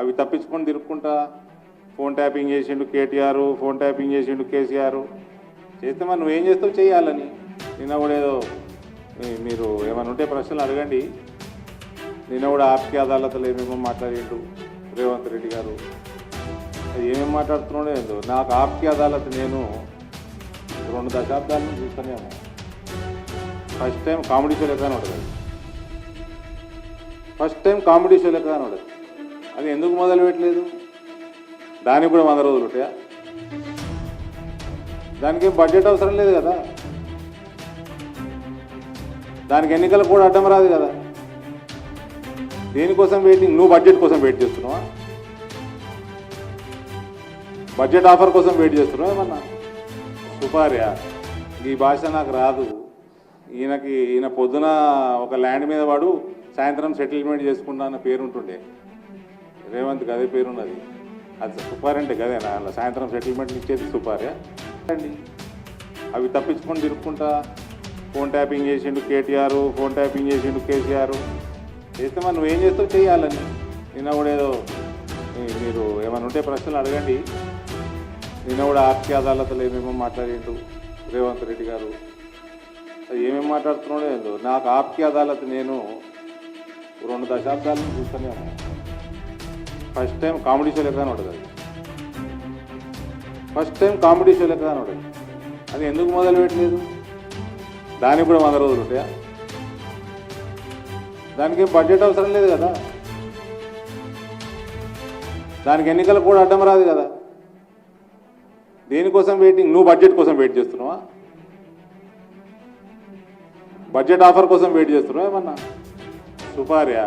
అవి తప్పించుకొని తిరుక్కుంటా. Phone tapping చేసిండు కేటీఆర్ ఫోన్ ట్యాపింగ్ చేసిండు కేసీఆర్. చేస్తే మరి నువ్వేం చేస్తావు చేయాలని నిన్న కూడా ఏదో మీరు ఏమైనా ఉంటే ప్రశ్నలు అడగండి. నిన్న కూడా ఆర్థిక అదాలతలు ఏమేమో మాట్లాడిండు రేవంత్ రెడ్డి గారు. ఏమేమి మాట్లాడుతున్నాడో ఏందో. నాకు ఆర్థిక అదాలత్ నేను రెండు దశాబ్దాల నుంచి చూస్తున్నాము ఫస్ట్ టైం కామెడీ షో లెక్క ఉంటుంది ఫస్ట్ టైం కామెడీ షో లెక్క ఉండదు అది ఎందుకు మొదలు పెట్టలేదు? దానికి కూడా వంద రోజులు ఉంటాయా? దానికి బడ్జెట్ అవసరం లేదు కదా? దానికి ఎన్నికలు కూడా అడ్డం రాదు కదా? దేనికోసం వెయిటింగ్ నువ్వు బడ్జెట్ కోసం వెయిట్ చేస్తున్నావా? బడ్జెట్ ఆఫర్ కోసం వెయిట్ చేస్తున్నావా ఏమన్నా? సుపార్యా? ఈ భాష నాకు రాదు. ఈయనకి ఈయన పొద్దున ఒక ల్యాండ్ మీద వాడు సాయంత్రం సెటిల్మెంట్ చేసుకుంటా అన్న పేరు రేవంత్ అదే పేరు ఉన్నది అది సుపారంటే అంటే గదేనా అలా సాయంత్రం సెటిల్మెంట్ ఇచ్చేది సుపారే. అండి అవి తప్పించుకొని తిరుక్కుంటా? ఫోన్ ట్యాపింగ్ చేసిండు కేటీఆర్ ఫోన్ ట్యాపింగ్ చేసిండు కేసీఆర్. చేస్తే మనం ఏం చేస్తావు చేయాలని నిన్న కూడా ఏదో మీరు ఏమైనా ఉంటే ప్రశ్నలు అడగండి. నిన్న కూడా ఆర్కే అదాలతలు ఏమేమో మాట్లాడిండు రేవంత్ రెడ్డి గారు. ఏమేమి మాట్లాడుతున్నాడో నాకు ఆప్కి అదాలత్ నేను రెండు దశాబ్దాలను చూస్తూనే ఉన్నాను. ఫస్ట్ టైం కామెడీ షో లెక్క ఉంటుంది అది. ఫస్ట్ టైం కామెడీ షో లెక్క ఉంటుంది అది ఎందుకు మొదలు పెట్టలేదు దానికి కూడా వంద రోజులు ఉంటాయా? దానికి ఏం బడ్జెట్ అవసరం లేదు కదా. దానికి ఎన్నికలు కూడా అడ్డం రాదు కదా. దేనికోసం వెయిటింగ్ నువ్వు బడ్జెట్ కోసం వెయిట్ చేస్తున్నావా? బడ్జెట్ ఆఫర్ కోసం వెయిట్ చేస్తున్నావా ఏమన్నా? సుపార్యా?